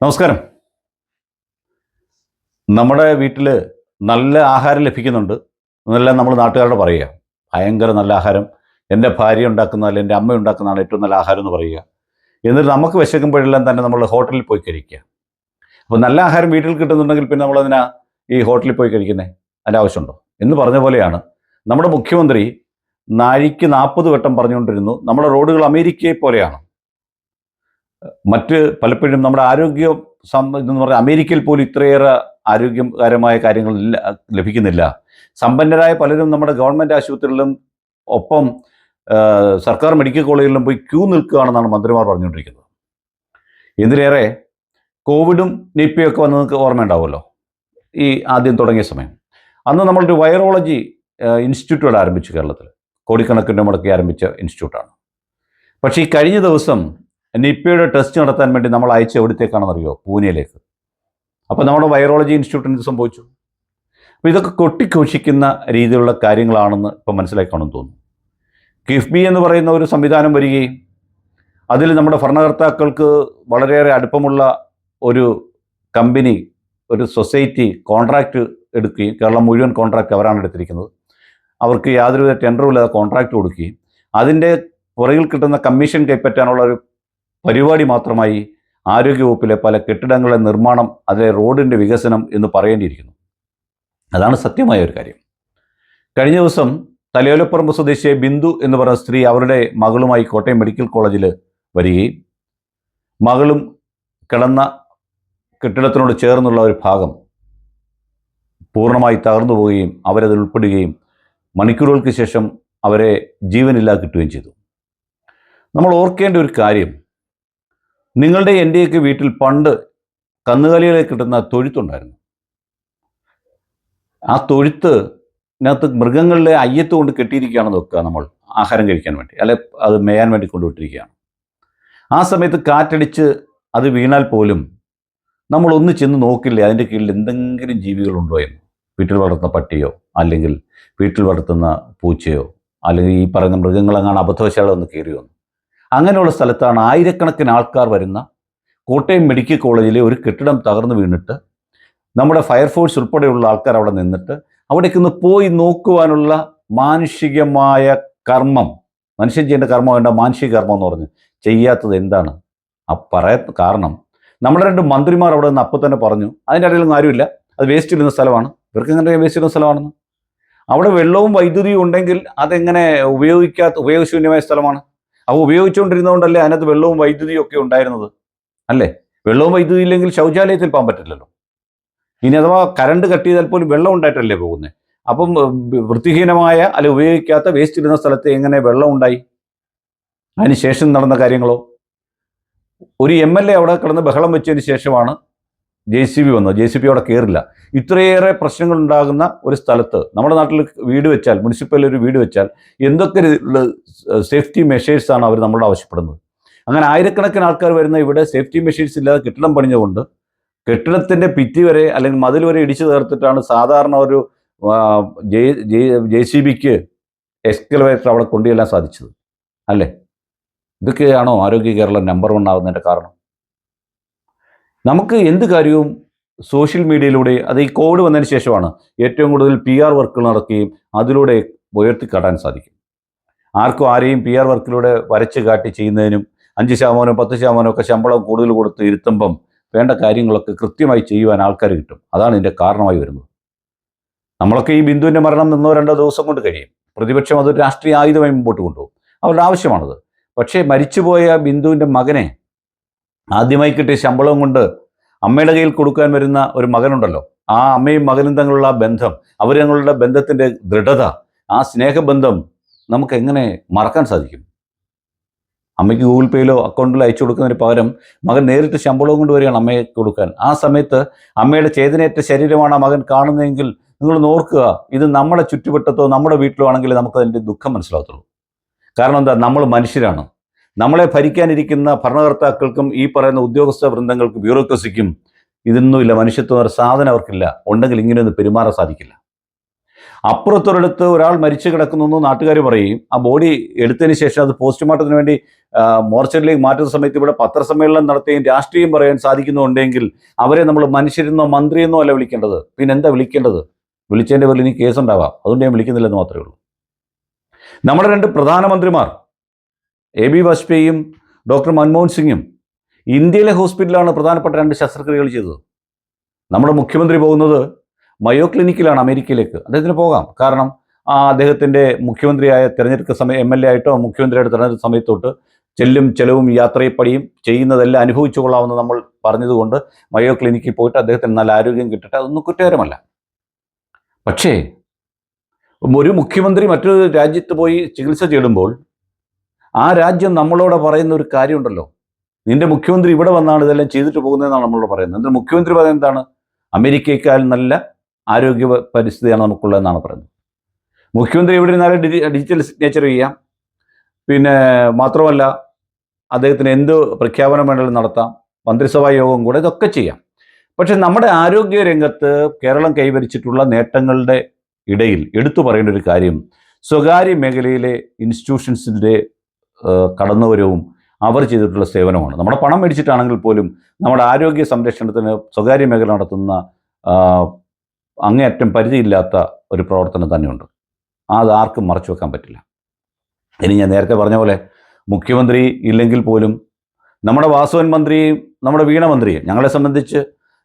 നമസ്കാരം. നമ്മുടെ വീട്ടിൽ നല്ല ആഹാരം ലഭിക്കുന്നുണ്ട്. എന്നെല്ലാം നമ്മൾ നാട്ടുകാരോട് പറയുക. ഭയങ്കര നല്ല ആഹാരം. എന്റെ ഭാര്യ ഉണ്ടാക്കുന്നതല്ല എന്റെ അമ്മ ഉണ്ടാക്കുന്നതാണ് ഏറ്റവും നല്ല ആഹാരം എന്ന് പറയുക. എന്നിട്ട് നമുക്ക് വിശക്കുമ്പോഴെല്ലാം തന്നെ നമ്മൾ ഹോട്ടലിൽ പോയി കഴിക്കുക. അപ്പോൾ നല്ല ആഹാരം വീട്ടിൽ കിട്ടുന്നുണ്ടെങ്കിൽ പിന്നെ നമ്മളതിനാ ഈ ഹോട്ടലിൽ പോയി കഴിക്കുന്നത് അതിന്റെ ആവശ്യമുണ്ടോ? എന്ന് പറഞ്ഞ പോലെയാണ് നമ്മുടെ മുഖ്യമന്ത്രി നാഴിക്ക് നാൽപ്പത് വട്ടം പറഞ്ഞുകൊണ്ടിരുന്നു. നമ്മുടെ റോഡുകൾ അമേരിക്കയെ പോലെയാണ്. മറ്റ് പലപ്പോഴും നമ്മുടെ ആരോഗ്യ എന്ന് പറഞ്ഞാൽ അമേരിക്കയിൽ പോലും ഇത്രയേറെ ആരോഗ്യകരമായ കാര്യങ്ങൾ ലഭിക്കുന്നില്ല. സമ്പന്നരായ പലരും നമ്മുടെ ഗവൺമെന്റ് ആശുപത്രികളിലും ഒപ്പം സർക്കാർ മെഡിക്കൽ കോളേജിലും പോയി ക്യൂ നിൽക്കുകയാണെന്നാണ് മന്ത്രിമാർ പറഞ്ഞുകൊണ്ടിരിക്കുന്നത്. എന്തിനേറെ കോവിഡും നിപ്പയൊക്കെ വന്ന് നിങ്ങൾക്ക് ഓർമ്മയുണ്ടാവുമല്ലോ ഈ ആദ്യം തുടങ്ങിയ സമയം. അന്ന് നമ്മളൊരു വൈറോളജി ഇൻസ്റ്റിറ്റ്യൂട്ട് ആരംഭിച്ചു കേരളത്തിൽ. കോടിക്കണക്കിന്റെ മുടക്കി ആരംഭിച്ച ഇൻസ്റ്റിറ്റ്യൂട്ടാണ്. പക്ഷേ ഈ കഴിഞ്ഞ ദിവസം നിപ്പയുടെ ടെസ്റ്റ് നടത്താൻ വേണ്ടി നമ്മൾ അയച്ച എവിടത്തേക്കാണെന്ന് അറിയോ പൂനെയിലേക്ക്. അപ്പോൾ നമ്മുടെ വൈറോളജി ഇൻസ്റ്റിറ്റ്യൂട്ടിന് ഇത് സംഭവിച്ചു. അപ്പോൾ ഇതൊക്കെ കൊട്ടിഘോഷിക്കുന്ന രീതിയിലുള്ള കാര്യങ്ങളാണെന്ന് ഇപ്പം മനസ്സിലാക്കണമെന്ന് തോന്നുന്നു. കിഫ്ബി എന്ന് പറയുന്ന ഒരു സംവിധാനം വരികയും അതിൽ നമ്മുടെ ഭരണകർത്താക്കൾക്ക് വളരെയേറെ അടുപ്പമുള്ള ഒരു കമ്പനി ഒരു സൊസൈറ്റി കോൺട്രാക്റ്റ് എടുക്കുകയും കേരളം മുഴുവൻ കോൺട്രാക്റ്റ് അവരാണ് എടുത്തിരിക്കുന്നത്. അവർക്ക് യാതൊരുവിധ ടെൻഡറും ഇല്ലാതെ കോൺട്രാക്റ്റ് കൊടുക്കുകയും അതിന്റെ പുറകിൽ കിട്ടുന്ന കമ്മീഷൻ കൈപ്പറ്റാനുള്ള ഒരു പരിപാടി മാത്രമായി ആരോഗ്യവകുപ്പിലെ പല കെട്ടിടങ്ങളുടെ നിർമ്മാണം അതിലെ റോഡിന്റെ വികസനം എന്ന് പറയേണ്ടിയിരിക്കുന്നു. അതാണ് സത്യമായ ഒരു കാര്യം. കഴിഞ്ഞ ദിവസം തലയോലപ്പറമ്പ് സ്വദേശിയെ ബിന്ദു എന്ന് പറഞ്ഞ സ്ത്രീ അവരുടെ മകളുമായി കോട്ടയം മെഡിക്കൽ കോളേജിൽ വരികയും മകളും കിടന്ന കെട്ടിടത്തിനോട് ചേർന്നുള്ള ഒരു ഭാഗം പൂർണമായി തകർന്നു പോവുകയും അവരതിൽ ഉൾപ്പെടുകയും മണിക്കൂറുകൾക്ക് ശേഷം അവരെ ജീവനില്ലാതെ കിട്ടുകയും ചെയ്തു. നമ്മൾ ഓർക്കേണ്ട ഒരു കാര്യം നിങ്ങളുടെ എന്റെയൊക്കെ വീട്ടിൽ പണ്ട് കന്നുകാലികളെ കിട്ടുന്ന തൊഴുത്തുണ്ടായിരുന്നു. ആ തൊഴുത്ത് ഇതിനകത്ത് മൃഗങ്ങളുടെ അയ്യത്ത് കൊണ്ട് കെട്ടിയിരിക്കുകയാണ് വെക്കുക നമ്മൾ ആഹാരം കഴിക്കാൻ വേണ്ടി അല്ലെ അത് മേയാൻ വേണ്ടി കൊണ്ടുവിട്ടിരിക്കുകയാണ്. ആ സമയത്ത് കാറ്റടിച്ച് അത് വീണാൽ പോലും നമ്മൾ ഒന്ന് ചെന്ന് നോക്കില്ലേ അതിന്റെ കീഴിൽ എന്തെങ്കിലും ജീവികളുണ്ടോ എന്ന്? വീട്ടിൽ വളർത്തുന്ന പട്ടിയോ അല്ലെങ്കിൽ വീട്ടിൽ വളർത്തുന്ന പൂച്ചയോ അല്ലെങ്കിൽ ഈ പറയുന്ന മൃഗങ്ങളെങ്ങാണ് അബദ്ധവശാലൊന്ന് ഒന്ന് കയറിയോ എന്ന്? അങ്ങനെയുള്ള സ്ഥലത്താണ് ആയിരക്കണക്കിന് ആൾക്കാർ വരുന്ന കോട്ടയം മെഡിക്കൽ കോളേജിലെ ഒരു കെട്ടിടം തകർന്നു വീണിട്ട് നമ്മുടെ ഫയർഫോഴ്സ് ഉൾപ്പെടെയുള്ള ആൾക്കാർ അവിടെ നിന്നിട്ട് അവിടേക്ക് ഒന്ന് പോയി നോക്കുവാനുള്ള മാനുഷികമായ കർമ്മം. മനുഷ്യൻ ചെയ്യേണ്ട കർമ്മം വേണ്ട മാനുഷിക കർമ്മം എന്ന് പറഞ്ഞ് ചെയ്യാത്തത് എന്താണ്? ആ പറയാ കാരണം. നമ്മുടെ രണ്ട് മന്ത്രിമാർ അവിടെ നിന്ന് അപ്പം തന്നെ പറഞ്ഞു അതിന്റെ ഇടയിലൊന്നും ആരുമില്ല. അത് വേസ്റ്റ് ഇടുന്ന സ്ഥലമാണ്. ഇവർക്ക് എങ്ങനെ വേസ്റ്റ് ഇടുന്ന സ്ഥലമാണെന്ന്? അവിടെ വെള്ളവും വൈദ്യുതിയും ഉണ്ടെങ്കിൽ അതെങ്ങനെ ഉപയോഗിക്കാത്ത ഉപയോഗശൂന്യമായ സ്ഥലമാണ്? അവ ഉപയോഗിച്ചുകൊണ്ടിരുന്നതുകൊണ്ടല്ലേ അതിനകത്ത് വെള്ളവും വൈദ്യുതിയും ഒക്കെ ഉണ്ടായിരുന്നത്? അല്ലേ? വെള്ളവും വൈദ്യുതി ഇല്ലെങ്കിൽ ശൗചാലയത്തിൽ പോകാൻ പറ്റില്ലല്ലോ. ഇനി അഥവാ കറണ്ട് കട്ട് ചെയ്താൽ പോലും വെള്ളം ഉണ്ടായിട്ടല്ലേ പോകുന്നത് അപ്പം വൃത്തിഹീനമായ അല്ലെ ഉപയോഗിക്കാത്ത വേസ്റ്റ് ഇടുന്ന സ്ഥലത്ത് എങ്ങനെ വെള്ളം ഉണ്ടായി? അതിന് ശേഷം നടന്ന കാര്യങ്ങളോ? ഒരു എം എൽ എ അവിടെ കിടന്ന് ബഹളം വെച്ചതിന് ശേഷമാണ് ജെ സി ബി വന്നത് ജെ സി ബി അവിടെ കയറില്ല ഇത്രയേറെ പ്രശ്നങ്ങൾ ഉണ്ടാകുന്ന ഒരു സ്ഥലത്ത് നമ്മുടെ നാട്ടിൽ വീട് വെച്ചാൽ മുനിസിപ്പൽ ഒരു വീട് വെച്ചാൽ എന്തൊക്കെ സേഫ്റ്റി മെഷേഴ്സാണ് അവർ നമ്മളോട് ആവശ്യപ്പെടുന്നത്? അങ്ങനെ ആയിരക്കണക്കിന് ആൾക്കാർ വരുന്ന ഇവിടെ സേഫ്റ്റി മെഷീൻസ് ഇല്ലാതെ കെട്ടിടം പണിഞ്ഞുകൊണ്ട് കെട്ടിടത്തിന്റെ പിറ്റി വരെ അല്ലെങ്കിൽ മതിൽ വരെ ഇടിച്ചു തീർത്തിട്ടാണ് സാധാരണ ഒരു ജെ സി ബിക്ക് എക്സ്കലവേറ്റർ അവിടെ കൊണ്ടുചെല്ലാൻ സാധിച്ചത്. അല്ലേ? ഇതൊക്കെയാണോ ആരോഗ്യ കേരളം നമ്പർ വൺ ആകുന്നതിന്റെ കാരണം? നമുക്ക് എന്ത് കാര്യവും സോഷ്യൽ മീഡിയയിലൂടെ അത് ഈ കോവിഡ് വന്നതിന് ശേഷമാണ് ഏറ്റവും കൂടുതൽ പി ആർ വർക്കുകൾ നടക്കുകയും അതിലൂടെ ഉയർത്തിക്കാട്ടാൻ സാധിക്കും. ആർക്കും ആരെയും പി ആർ വർക്കിലൂടെ വരച്ച് കാട്ടി ചെയ്യുന്നതിനും അഞ്ച് ശതമാനം പത്ത് ശതമാനം ഒക്കെ ശമ്പളം കൂടുതൽ കൊടുത്ത് ഇരുത്തുമ്പം വേണ്ട കാര്യങ്ങളൊക്കെ കൃത്യമായി ചെയ്യുവാൻ ആൾക്കാർ കിട്ടും. അതാണ് ഇതിന്റെ കാരണമായി വരുന്നത്. നമ്മളൊക്കെ ഈ ബിന്ദുവിന്റെ മരണം നിന്നോ രണ്ടോ ദിവസം കൊണ്ട് കഴിയും. പ്രതിപക്ഷം അതൊരു രാഷ്ട്രീയ ആയുധമായി മുമ്പോട്ട് കൊണ്ടുപോകും. അവരുടെ ആവശ്യമാണത്. പക്ഷേ മരിച്ചുപോയ ബിന്ദുവിന്റെ മകനെ ആദ്യമായി കിട്ടിയ ശമ്പളം കൊണ്ട് അമ്മയുടെ കയ്യിൽ കൊടുക്കാൻ വരുന്ന ഒരു മകനുണ്ടല്ലോ. ആ അമ്മയും മകനും തമ്മിലുള്ള ബന്ധം അവർ തങ്ങളുടെ ബന്ധത്തിന്റെ ദൃഢത ആ സ്നേഹബന്ധം നമുക്ക് എങ്ങനെ മറക്കാൻ സാധിക്കും? അമ്മയ്ക്ക് ഗൂഗിൾ പേയിലോ അക്കൗണ്ടിലോ അയച്ചു കൊടുക്കുന്നതിന് പകരം മകൻ നേരിട്ട് ശമ്പളവും കൊണ്ട് വരികയാണ് അമ്മയെ കൊടുക്കാൻ. ആ സമയത്ത് അമ്മയുടെ ചേതനയേറ്റ ശരീരമാണ് ആ മകൻ കാണുന്നതെങ്കിൽ നിങ്ങൾ നോർക്കുക ഇത് നമ്മുടെ ചുറ്റുവട്ടത്തോ നമ്മുടെ വീട്ടിലോ ആണെങ്കിൽ നമുക്ക് അതിന്റെ ദുഃഖം മനസ്സിലാകത്തുള്ളൂ. കാരണം എന്താ? നമ്മൾ മനുഷ്യരാണ്. നമ്മളെ ഭരിക്കാനിരിക്കുന്ന ഭരണകർത്താക്കൾക്കും ഈ പറയുന്ന ഉദ്യോഗസ്ഥ വൃന്ദങ്ങൾക്കും ബ്യൂറോക്രസിക്കും ഇതൊന്നുമില്ല. മനുഷ്യത്വം ഒരു സാധനം അവർക്കില്ല. ഉണ്ടെങ്കിൽ ഇങ്ങനെയൊന്നും പെരുമാറാൻ സാധിക്കില്ല. അപ്പുറത്തൊരിടത്ത് ഒരാൾ മരിച്ചു കിടക്കുന്നു നാട്ടുകാർ പറയും. ആ ബോഡി എടുത്തതിന് ശേഷം അത് പോസ്റ്റ്മോർട്ടത്തിന് വേണ്ടി മോർച്ചറിലേക്ക് മാറ്റുന്ന സമയത്ത് ഇവിടെ പത്രസമ്മേളനം നടത്തുകയും രാഷ്ട്രീയം പറയാൻ സാധിക്കുന്നുണ്ടെങ്കിൽ അവരെ നമ്മൾ മനുഷ്യരെന്നോ മന്ത്രിയെന്നോ അല്ല വിളിക്കേണ്ടത്. പിന്നെ എന്താ വിളിക്കേണ്ടത്? വിളിച്ചതിന്റെ പേരിൽ ഇനി കേസുണ്ടാവാം. അതുകൊണ്ട് ഞാൻ വിളിക്കുന്നില്ലെന്ന് മാത്രമേ ഉള്ളൂ. നമ്മുടെ രണ്ട് പ്രധാനമന്ത്രിമാർ എ ബി വാജ്പേയിയും ഡോക്ടർ മൻമോഹൻ സിംഗും ഇന്ത്യയിലെ ഹോസ്പിറ്റലാണ് പ്രധാനപ്പെട്ട രണ്ട് ശസ്ത്രക്രിയകൾ ചെയ്തത്. നമ്മുടെ മുഖ്യമന്ത്രി പോകുന്നത് മയോ ക്ലിനിക്കിലാണ് അമേരിക്കയിലേക്ക്. അദ്ദേഹത്തിന് പോകാം. കാരണം ആ അദ്ദേഹത്തിന്റെ മുഖ്യമന്ത്രിയായ തിരഞ്ഞെടുക്ക സമയം എം എൽ എ ആയിട്ടോ മുഖ്യമന്ത്രിയായിട്ട് തിരഞ്ഞെടുത്ത സമയത്തോട്ട് ചെല്ലും ചെലവും യാത്രയപ്പടിയും ചെയ്യുന്നതെല്ലാം അനുഭവിച്ചു കൊള്ളാമെന്ന് നമ്മൾ പറഞ്ഞതുകൊണ്ട് മയോ ക്ലിനിക്കിൽ പോയിട്ട് അദ്ദേഹത്തിന് നല്ല ആരോഗ്യം കിട്ടട്ടെ അതൊന്നും കുറ്റകരമല്ല. പക്ഷേ ഒരു മുഖ്യമന്ത്രി മറ്റൊരു രാജ്യത്ത് പോയി ചികിത്സ തേടുമ്പോൾ ആ രാജ്യം നമ്മളോട് പറയുന്ന ഒരു കാര്യമുണ്ടല്ലോ. നിന്റെ മുഖ്യമന്ത്രി ഇവിടെ വന്നാണ് ഇതെല്ലാം ചെയ്തിട്ട് പോകുന്നതെന്നാണ് നമ്മളോട് പറയുന്നത്. എന്താ മുഖ്യമന്ത്രി പറയുന്നത് എന്താണ്? അമേരിക്കയേക്കാൾ നല്ല ആരോഗ്യ പരിസ്ഥിതിയാണ് നമുക്കുള്ളതെന്നാണ് പറയുന്നത്. മുഖ്യമന്ത്രി എവിടെ ഇരുന്നാലും ഡിജി ഡിജിറ്റൽ സിഗ്നേച്ചർ ചെയ്യാം. പിന്നെ മാത്രമല്ല അദ്ദേഹത്തിന് എന്ത് പ്രഖ്യാപനം വേണമെങ്കിലും നടത്താം. മന്ത്രിസഭാ യോഗം കൂടെ ഇതൊക്കെ ചെയ്യാം. പക്ഷെ നമ്മുടെ ആരോഗ്യ രംഗത്ത് കേരളം കൈവരിച്ചിട്ടുള്ള നേട്ടങ്ങളുടെ ഇടയിൽ എടുത്തു പറയേണ്ട ഒരു കാര്യം സ്വകാര്യ മേഖലയിലെ ഇൻസ്റ്റിറ്റ്യൂഷൻസിന്റെ കടന്നുവരവും അവർ ചെയ്തിട്ടുള്ള സേവനമാണ്. നമ്മുടെ പണം മേടിച്ചിട്ടാണെങ്കിൽ പോലും നമ്മുടെ ആരോഗ്യ സംരക്ഷണത്തിന് സ്വകാര്യ മേഖല നടത്തുന്ന അങ്ങേയറ്റം പരിധിയില്ലാത്ത ഒരു പ്രവർത്തനം തന്നെയുണ്ട്. അത് ആർക്കും മറച്ചു വെക്കാൻ പറ്റില്ല. ഇനി ഞാൻ നേരത്തെ പറഞ്ഞ പോലെ മുഖ്യമന്ത്രി ഇല്ലെങ്കിൽ പോലും നമ്മുടെ വാസവൻ മന്ത്രിയും നമ്മുടെ വീണമന്ത്രിയും ഞങ്ങളെ സംബന്ധിച്ച്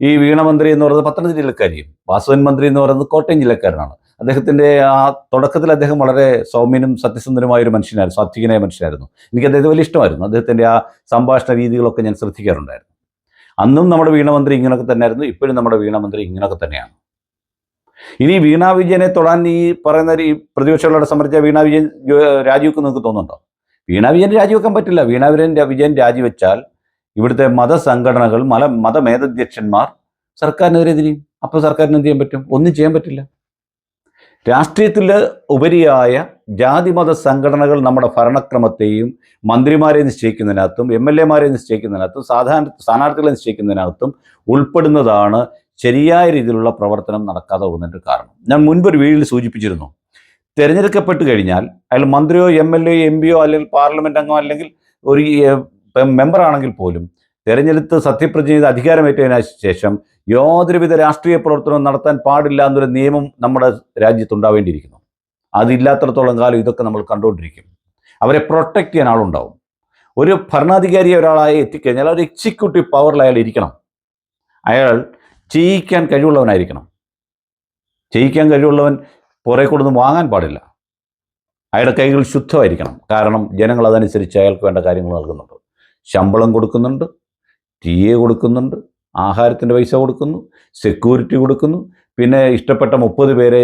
ഈ വീണമന്ത്രി എന്ന് പറയുന്നത് പത്തനംതിട്ട ജില്ലക്കാരിയും വാസവൻ മന്ത്രി എന്ന് പറയുന്നത് കോട്ടയം ജില്ലക്കാരനാണ്. അദ്ദേഹത്തിന്റെ ആ തുടക്കത്തിൽ അദ്ദേഹം വളരെ സൗമ്യനും സത്യസന്ധനുമായ ഒരു മനുഷ്യനായിരുന്നു സാത്വികനായ മനുഷ്യനായിരുന്നു. എനിക്ക് അദ്ദേഹത്തെ വലിയ ഇഷ്ടമായിരുന്നു. അദ്ദേഹത്തിന്റെ ആ സംഭാഷണ രീതികളൊക്കെ ഞാൻ ശ്രദ്ധിക്കാറുണ്ടായിരുന്നു. അന്നും നമ്മുടെ വീണമന്ത്രി ഇങ്ങനെയൊക്കെ തന്നെയായിരുന്നു ഇപ്പോഴും നമ്മുടെ വീണമന്ത്രി ഇങ്ങനെയൊക്കെ തന്നെയാണ്. ഇനി വീണ വിജയനെ തൊടാൻ ഈ പറയുന്ന ഈ പ്രതിപക്ഷങ്ങളോട് സമ്മർദ്ദിച്ച വീണ വിജയൻ രാജിവെക്കും നിങ്ങൾക്ക് തോന്നുന്നുണ്ടോ? വീണ വിജയൻ രാജിവെക്കാൻ പറ്റില്ല. വീണ വിജയൻ വിജയൻ രാജിവെച്ചാൽ ഇവിടുത്തെ മതസംഘടനകൾ മല മതമേധ്യക്ഷന്മാർ സർക്കാരിനെതിരെ തിരിയും. അപ്പോൾ സർക്കാരിന് എന്ത് ചെയ്യാൻ പറ്റും? ഒന്നും ചെയ്യാൻ പറ്റില്ല. രാഷ്ട്രീയത്തിൽ ഉപരിയായ ജാതിമത സംഘടനകൾ നമ്മുടെ ഭരണക്രമത്തെയും മന്ത്രിമാരെ നിശ്ചയിക്കുന്നതിനകത്തും എം എൽ എമാരെ നിശ്ചയിക്കുന്നതിനകത്തും സാധാരണ സ്ഥാനാർത്ഥികളെ നിശ്ചയിക്കുന്നതിനകത്തും ഉൾപ്പെടുന്നതാണ് ശരിയായ രീതിയിലുള്ള പ്രവർത്തനം നടക്കാതെ പോകുന്നതിന്റെ കാരണം. ഞാൻ മുൻപൊരു വീഡിയോയിൽ സൂചിപ്പിച്ചിരുന്നു. തിരഞ്ഞെടുക്കപ്പെട്ട് കഴിഞ്ഞാൽ അയാൾ മന്ത്രിയോ എം എൽ എ എം പിയോ അല്ലെങ്കിൽ പാർലമെന്റ് അംഗമോ അല്ലെങ്കിൽ ഒരു മെമ്പറാണെങ്കിൽ പോലും തെരഞ്ഞെടുത്ത് സത്യപ്രതിജ്ഞ ചെയ്ത് അധികാരമേറ്റതിന് ശേഷം യാതൊരുവിധ രാഷ്ട്രീയ പ്രവർത്തനവും നടത്താൻ പാടില്ല എന്നൊരു നിയമം നമ്മുടെ രാജ്യത്തുണ്ടാവേണ്ടിയിരിക്കുന്നു. അതില്ലാത്തടത്തോളം കാലം ഇതൊക്കെ നമ്മൾ കണ്ടുകൊണ്ടിരിക്കും. അവരെ പ്രൊട്ടക്റ്റ് ചെയ്യാൻ ആളുണ്ടാവും. ഒരു ഭരണാധികാരിയെ ഒരാളായി എത്തിക്കഴിഞ്ഞാൽ ഒരു എക്സിക്യൂട്ടീവ് പവറിൽ അയാൾ ഇരിക്കണം. അയാൾ ചെയ്യിക്കാൻ കഴിവുള്ളവനായിരിക്കണം. ചെയ്യിക്കാൻ കഴിവുള്ളവൻ പുറേ കൊടുന്ന് വാങ്ങാൻ പാടില്ല. അയാളുടെ കൈകൾ ശുദ്ധമായിരിക്കണം. കാരണം ജനങ്ങൾ അതനുസരിച്ച് അയാൾക്ക് വേണ്ട കാര്യങ്ങൾ നൽകുന്നുണ്ട്. ശമ്പളം കൊടുക്കുന്നുണ്ട്. ടി എ കൊടുക്കുന്നുണ്ട് ആഹാരത്തിന്റെ പൈസ കൊടുക്കുന്നു സെക്യൂരിറ്റി കൊടുക്കുന്നു. പിന്നെ ഇഷ്ടപ്പെട്ട മുപ്പത് പേരെ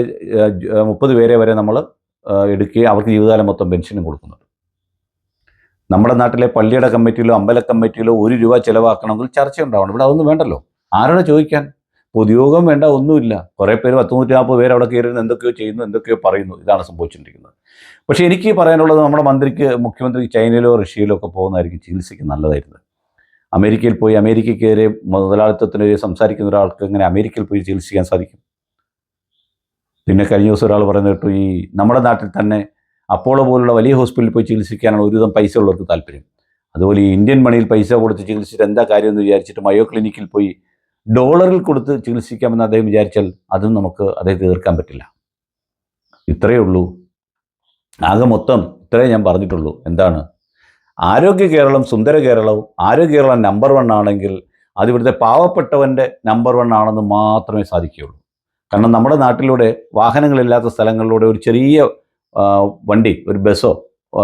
മുപ്പത് പേരെ വരെ നമ്മൾ എടുക്കുകയും അവർക്ക് ജീവിതകാലം മൊത്തം പെൻഷനും കൊടുക്കുന്നുണ്ട്. നമ്മുടെ നാട്ടിലെ പള്ളിയുടെ കമ്മിറ്റിയിലോ അമ്പല കമ്മിറ്റിയിലോ ഒരു രൂപ ചിലവാക്കണമെങ്കിൽ ചർച്ച ഉണ്ടാവണം ഇവിടെ അതൊന്നും വേണ്ടല്ലോ. ആരോട് ചോദിക്കാൻ? പൊതുയോഗം വേണ്ട ഒന്നുമില്ല. കുറേ പേര് പത്ത് നൂറ്റി നാൽപ്പത് പേര് അവിടെ കയറുന്നു എന്തൊക്കെയോ ചെയ്യുന്നു എന്തൊക്കെയോ പറയുന്നു. ഇതാണ് സംഭവിച്ചിരിക്കുന്നത് പക്ഷേ എനിക്ക് പറയാനുള്ളത് നമ്മുടെ മന്ത്രിക്ക് മുഖ്യമന്ത്രിക്ക് ചൈനയിലോ റഷ്യയിലോ ഒക്കെ പോകുന്നതായിരിക്കും ചികിത്സയ്ക്ക് നല്ലതായിരുന്നത്. അമേരിക്കയിൽ പോയി അമേരിക്കയ്ക്കെതിരെ മുതലാളിത്തത്തിനെതിരെ സംസാരിക്കുന്ന ഒരാൾക്ക് എങ്ങനെ അമേരിക്കയിൽ പോയി ചികിത്സിക്കാൻ സാധിക്കും? പിന്നെ കഴിഞ്ഞ ദിവസം ഒരാൾ പറയുന്നത് കേട്ടു ഈ നമ്മുടെ നാട്ടിൽ തന്നെ അപ്പോളോ പോലുള്ള വലിയ ഹോസ്പിറ്റലിൽ പോയി ചികിത്സിക്കാനാണ് ഒരുവിധം പൈസ ഉള്ളവർക്ക് താല്പര്യം. അതുപോലെ ഈ ഇന്ത്യൻ മണിയിൽ പൈസ കൊടുത്ത് ചികിത്സിച്ചിട്ട് എന്താ കാര്യം എന്ന് വിചാരിച്ചിട്ട് മയോ ക്ലിനിക്കിൽ പോയി ഡോളറിൽ കൊടുത്ത് ചികിത്സിക്കാമെന്ന് അദ്ദേഹം വിചാരിച്ചാൽ അതും നമുക്ക് അദ്ദേഹത്തെ തീർക്കാൻ പറ്റില്ല. ഇത്രയേ ഉള്ളൂ. ആകെ മൊത്തം ഇത്രയേ ഞാൻ പറഞ്ഞിട്ടുള്ളൂ. എന്താണ്? ആരോഗ്യ കേരളം സുന്ദര കേരളവും ആരോഗ്യ കേരളം നമ്പർ വൺ ആണെങ്കിൽ അത് ഇവിടുത്തെ പാവപ്പെട്ടവന്റെ നമ്പർ വൺ ആണെന്ന് മാത്രമേ സാധിക്കുകയുള്ളൂ. കാരണം നമ്മുടെ നാട്ടിലൂടെ വാഹനങ്ങളില്ലാത്ത സ്ഥലങ്ങളിലൂടെ ഒരു ചെറിയ വണ്ടി ഒരു ബസ്സോ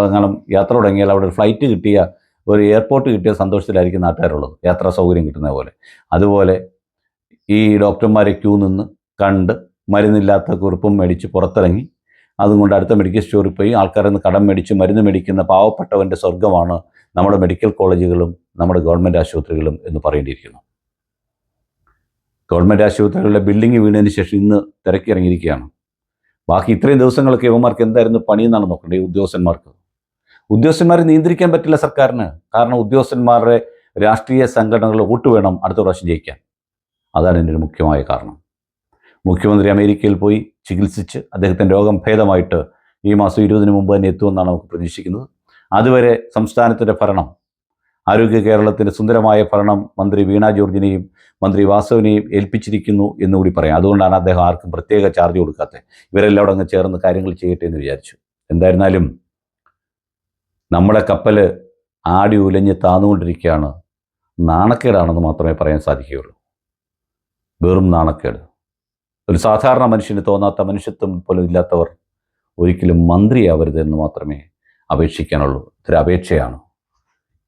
അങ്ങനെ യാത്ര തുടങ്ങിയാൽ അവിടെ ഒരു ഫ്ലൈറ്റ് കിട്ടിയ ഒരു എയർപോർട്ട് കിട്ടിയ സന്തോഷത്തിലായിരിക്കും നാട്ടുകാരുള്ളത്. യാത്രാ സൗകര്യം കിട്ടുന്ന പോലെ. അതുപോലെ ഈ ഡോക്ടർമാരെ ക്യൂ നിന്ന് കണ്ട് മരുന്നില്ലാത്ത കുറിപ്പും മേടിച്ച് പുറത്തിറങ്ങി അതും കൊണ്ട് അടുത്ത മെഡിക്കൽ സ്റ്റോറിൽ പോയി ആൾക്കാരിൽ നിന്ന് കടം മേടിച്ച് മരുന്ന് മേടിക്കുന്ന പാവപ്പെട്ടവന്റെ സ്വർഗമാണ് നമ്മുടെ മെഡിക്കൽ കോളേജുകളും നമ്മുടെ ഗവൺമെന്റ് ആശുപത്രികളും എന്ന് പറയേണ്ടിയിരിക്കുന്നു. ഗവൺമെന്റ് ആശുപത്രികളുടെ ബിൽഡിംഗ് വീണതിന് ശേഷം ഇന്ന് തിരക്കിറങ്ങിയിരിക്കുകയാണ്. ബാക്കി ഇത്രയും ദിവസങ്ങളൊക്കെ ഇവന്മാർക്ക് എന്തായിരുന്നു പണിയെന്നാണ് നോക്കേണ്ടത് ഈ ഉദ്യോഗസ്ഥന്മാർക്ക്? ഉദ്യോഗസ്ഥന്മാരെ നിയന്ത്രിക്കാൻ പറ്റില്ല സർക്കാരിന്. കാരണം ഉദ്യോഗസ്ഥന്മാരുടെ രാഷ്ട്രീയ സംഘടനകൾ വോട്ട് വേണം അടുത്ത പ്രാവശ്യം ജയിക്കാൻ. അതാണ് എന്റെ ഒരു മുഖ്യമായ കാരണം. മുഖ്യമന്ത്രി അമേരിക്കയിൽ പോയി ചികിത്സിച്ച് അദ്ദേഹത്തിന്റെ രോഗം ഭേദമായിട്ട് ഈ മാസം ഇരുപതിന് മുമ്പ് തന്നെ എത്തുമെന്നാണ് നമുക്ക് പ്രതീക്ഷിക്കുന്നത്. അതുവരെ സംസ്ഥാനത്തിന്റെ ഭരണം ആരോഗ്യ കേരളത്തിന്റെ സുന്ദരമായ ഭരണം മന്ത്രി വീണ ജോർജിനെയും മന്ത്രി വാസവിനെയും ഏൽപ്പിച്ചിരിക്കുന്നു എന്നുകൂടി പറയാം. അതുകൊണ്ടാണ് അദ്ദേഹം ആർക്കും പ്രത്യേക ചാർജ് കൊടുക്കാത്തത്. ഇവരെല്ലാം അവിടെ അങ്ങ് ചേർന്ന് കാര്യങ്ങൾ ചെയ്യട്ടെ എന്ന് വിചാരിച്ചു. എന്തായിരുന്നാലും നമ്മുടെ കപ്പൽ ആടി ഉലഞ്ഞ് താന്നുകൊണ്ടിരിക്കുകയാണ്. നാണക്കേടാണെന്ന് മാത്രമേ പറയാൻ സാധിക്കുകയുള്ളൂ. വെറും നാണക്കേട്. ഒരു സാധാരണ മനുഷ്യന് തോന്നാത്ത മനുഷ്യത്വം പോലും ഇല്ലാത്തവർ ഒരിക്കലും മന്ത്രിയാവരുത് എന്ന് മാത്രമേ അപേക്ഷിക്കാനുള്ളൂ. ഇതൊരു അപേക്ഷയാണ്.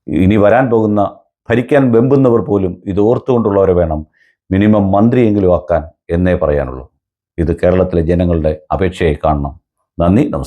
ഇനി വരാൻ പോകുന്ന ഭരിക്കാൻ വെമ്പുന്നവർ പോലും ഇത് ഓർത്തുകൊണ്ടുള്ളവരെ വേണം മിനിമം മന്ത്രിയെങ്കിലും ആക്കാൻ എന്നേ പറയാനുള്ളൂ. ഇത് കേരളത്തിലെ ജനങ്ങളുടെ അപേക്ഷയെ കാണണം. നന്ദി നമസ്കാരം.